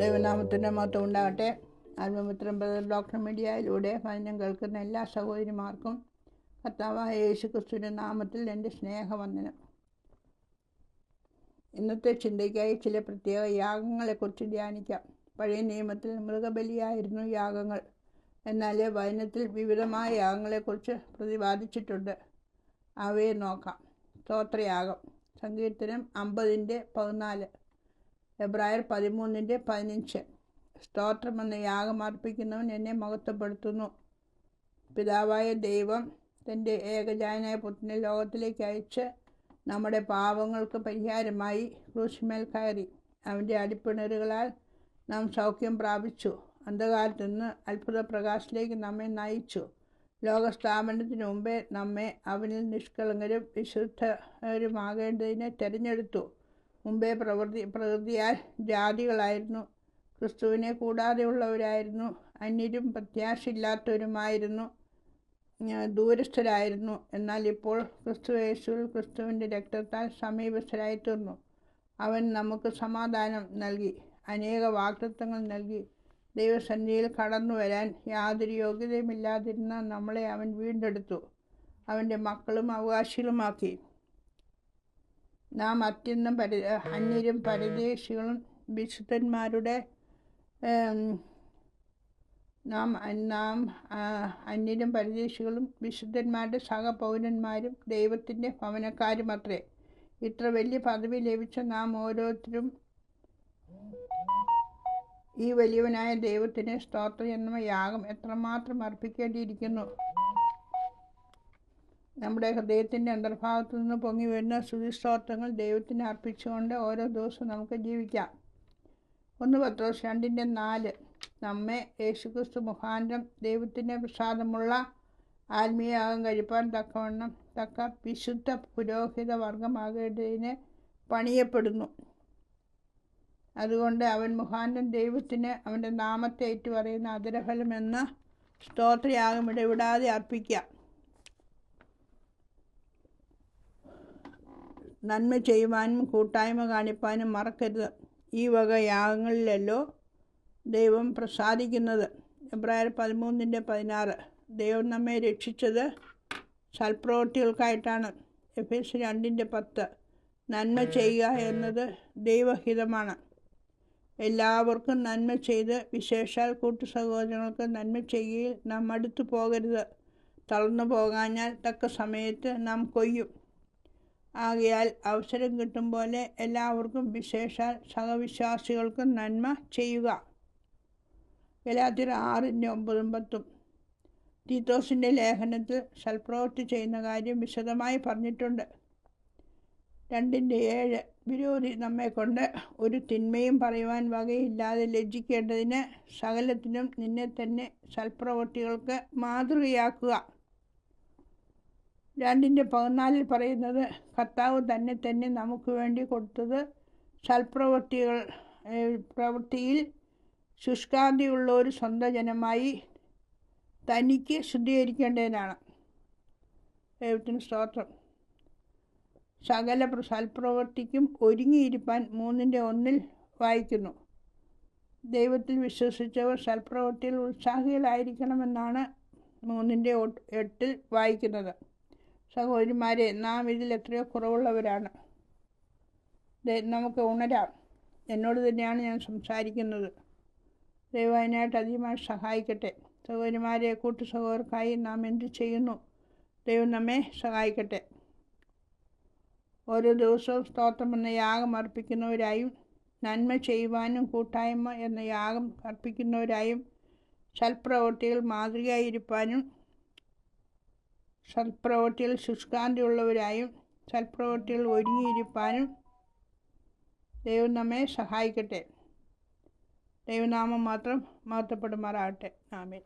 ദൈവത്തിന് മൊത്തം ഉണ്ടാകട്ടെ. ആത്മമിത്രം ബ്രദർ ഡോക്ടർ മീഡിയയിലൂടെ ഭജനം കേൾക്കുന്ന എല്ലാ സഹോദരിമാർക്കും കർത്താവായ യേശു ക്രിസ്തുവിന്റെ നാമത്തിൽ എന്റെ സ്നേഹവന്ദനം. ഇന്നത്തെ ചിന്തയ്ക്കായി ചില പ്രത്യേക യാഗങ്ങളെക്കുറിച്ച് ധ്യാനിക്കാം. പഴയ നിയമത്തിൽ മൃഗബലിയായിരുന്നു യാഗങ്ങൾ. എന്നാൽ വചനത്തിൽ വിവിധമായ യാഗങ്ങളെക്കുറിച്ച് പ്രതിപാദിച്ചിട്ടുണ്ട്. അവയെ നോക്കാം. സ്തോത്രയാഗം. സങ്കീർത്തനം അമ്പതിന്റെ പതിനാല്. എബ്രായർ പതിമൂന്നിന്റെ പതിനഞ്ച്. സ്തോത്രം യാഗമർപ്പിക്കുന്നവൻ എന്നെ മഹത്വപ്പെടുത്തുന്നു. പിതാവായ ദൈവം തന്റെ ഏകജാനായ പുത്രനെ ലോകത്തിലേക്ക് അയച്ച് നമ്മുടെ പാപങ്ങൾക്ക് പരിഹാരമായി ക്രൂശിമേൽ കയറി. അവന്റെ അടിപ്പിണറുകളാൽ നാം സൗഖ്യം പ്രാപിച്ചു. അന്ധകാലത്ത് നിന്ന് അത്ഭുത പ്രകാശത്തിലേക്ക് നമ്മെ നയിച്ചു. ലോകസ്ഥാപനത്തിന് മുമ്പേ നമ്മെ അവനിൽ നിഷ്കളങ്കരും വിശുദ്ധരുമാകേണ്ടതിനെ തിരഞ്ഞെടുത്തു. മുമ്പേ പ്രവൃത്തി പ്രകൃതിയാൽ ജാതികളായിരുന്നു. ക്രിസ്തുവിനെ കൂടാതെയുള്ളവരായിരുന്നു. അന്യരും പ്രത്യാശയില്ലാത്തവരുമായിരുന്നു. ദൂരസ്ഥരായിരുന്നു. എന്നാൽ ഇപ്പോൾ ക്രിസ്തു യേശുവിൽ ക്രിസ്തുവിന്റെ രക്തത്താൽ സമീപസ്ഥരായി തീർന്നു അവൻ നമുക്ക് സമാധാനം നൽകി അനേക വാക്തത്വങ്ങൾ നൽകി. ദൈവസന്നിധിയിൽ കടന്നു വരാൻ യാതൊരു യോഗ്യതയുമില്ലാതിരുന്ന നമ്മളെ അവൻ വീണ്ടെടുത്തു. അവന്റെ മക്കളും അവകാശികളുമാക്കി. നാം അത്യന്തം പരി അന്യരും പരദേശികളും വിശുദ്ധന്മാരുടെ നാം നാം അന്യരും പരദേശികളും വിശുദ്ധന്മാരുടെ സഹപൗരന്മാരും ദൈവത്തിന്റെ ഭവനക്കാരും അത്രേ ഇത്ര വലിയ പദവി ലഭിച്ച നാം ഓരോരുത്തരും ഈ വലിയവനായ ദൈവത്തിന് സ്തോത്രം എന്ന യാഗം എത്രമാത്രം അർപ്പിക്കേണ്ടിയിരിക്കുന്നു. നമ്മുടെ ഹൃദയത്തിന്റെ അന്തർഭാഗത്തു നിന്ന് പൊങ്ങി വരുന്ന സ്തുതിസ്തോത്രങ്ങൾ ദൈവത്തിന് അർപ്പിച്ചുകൊണ്ട് ഓരോ ദിവസവും നമുക്ക് ജീവിക്കാം. ഒന്ന് പത്രോസ് രണ്ടിന്റെ നാല്. നമ്മെ യേശുക്രിസ്തു മുഖാന്തരം ദൈവത്തിന്റെ പ്രസാദമുള്ള ആത്മീയയാഗം കഴിപ്പാൻ തക്കവണ്ണം തക്ക വിശുദ്ധ പുരോഹിത വർഗമാകേണ്ടതിന് പണിയപ്പെടുന്നു. അതുകൊണ്ട് അവൻ മുഖാന്തരം ദൈവത്തിന് അവന്റെ നാമത്തെ ഏറ്റുപറയുന്ന അതിരഫലമെന്ന സ്തോത്രയാഗം ഇടവിടാതെ അർപ്പിക്കുക നന്മ ചെയ്യുവാനും കൂട്ടായ്മ കാണിപ്പാനും മറക്കരുത്. ഈ വക യാഗങ്ങളിലല്ലോ ദൈവം പ്രസാദിക്കുന്നത്. എബ്രായർ പതിമൂന്നിന്റെ പതിനാറ്. ദൈവം നമ്മെ രക്ഷിച്ചത് സൽപ്രവൃത്തികൾക്കായിട്ടാണ്. എഫ് എസ് രണ്ടിന്റെ പത്ത്. നന്മ ചെയ്യുക എന്നത് ദൈവഹിതമാണ്. എല്ലാവർക്കും നന്മ ചെയ്ത് വിശേഷാൽ കൂട്ടു സഹോദരങ്ങൾക്ക് നന്മ ചെയ്യുകയിൽ നാം അടുത്തു പോകരുത്. തളർന്നു പോകാഞ്ഞാൽ തക്ക സമയത്ത് നാം കൊയ്യും. ആകയാൽ അവസരം കിട്ടും പോലെ എല്ലാവർക്കും വിശേഷ സഹവിശ്വാസികൾക്കും നന്മ ചെയ്യുക. ഗലാത്തിർ ആറിന്റെ ഒമ്പതും പത്തും. തീത്തോസിന്റെ ലേഖനത്തിൽ സൽപ്രവൃത്തി ചെയ്യുന്ന കാര്യം വിശദമായി പറഞ്ഞിട്ടുണ്ട്. രണ്ടിന്റെ ഏഴ് വിരോധി നമ്മെക്കൊണ്ട് ഒരു തിന്മയും പറയുവാൻ വകയില്ലാതെ ലജ്ജിക്കേണ്ടതിന് സകലത്തിനും നിന്നെ തന്നെ സൽപ്രവൃത്തികൾക്ക് മാതൃകയാക്കുക. രണ്ടിന്റെ പതിനാലിൽ പറയുന്നത് കർത്താവ് തന്നെ തന്നെ നമുക്ക് വേണ്ടി കൊടുത്തത് സൽപ്രവൃത്തികൾ പ്രവൃത്തിയിൽ ശുഷ്കാന്തിയുള്ള ഒരു സ്വന്തം ജനമായി തനിക്ക് ശുദ്ധീകരിക്കേണ്ടതിനാണ്. ദൈവത്തിന് സ്തോത്രം. സകല സൽപ്രവൃത്തിക്കും ഒരുങ്ങിയിരിപ്പാൻ മൂന്നിന്റെ ഒന്നിൽ വായിക്കുന്നു. ദൈവത്തിൽ വിശ്വസിച്ചവർ സൽപ്രവൃത്തിയിൽ ഉത്സാഹികളായിരിക്കണമെന്നാണ് മൂന്നിന്റെ എട്ടിൽ വായിക്കുന്നത്. സഹോദരിമാരെ നാം ഇതിൽ എത്രയോ കുറവുള്ളവരാണ്. നമുക്ക് ഉണരാം. എന്നോട് തന്നെയാണ് ഞാൻ സംസാരിക്കുന്നത്. ദൈവനായിട്ട് അധികമായി സഹായിക്കട്ടെ. സഹോദരിമാരെ കൂട്ടു സഹോദർക്കായി നാം എന്ത് ചെയ്യുന്നു? ദൈവം നമ്മെ സഹായിക്കട്ടെ. ഓരോ ദിവസവും സ്തോത്രം എന്ന യാഗം അർപ്പിക്കുന്നവരായും നന്മ ചെയ്യുവാനും കൂട്ടായ്മ എന്ന യാഗം അർപ്പിക്കുന്നവരായും സൽപ്രവൃത്തികൾ മാതൃകയായിരിക്കാനും സൽപ്രവൃത്തികൾ ശുഷ്കാന്തിയുള്ളവരായും സൽപ്രവൃത്തിയിൽ ഒരുങ്ങിയിരിക്കാനും ദൈവം നമ്മെ സഹായിക്കട്ടെ. ദൈവനാമം മാത്രം മഹത്വപ്പെടുമാറാകട്ടെ. ആമേൻ.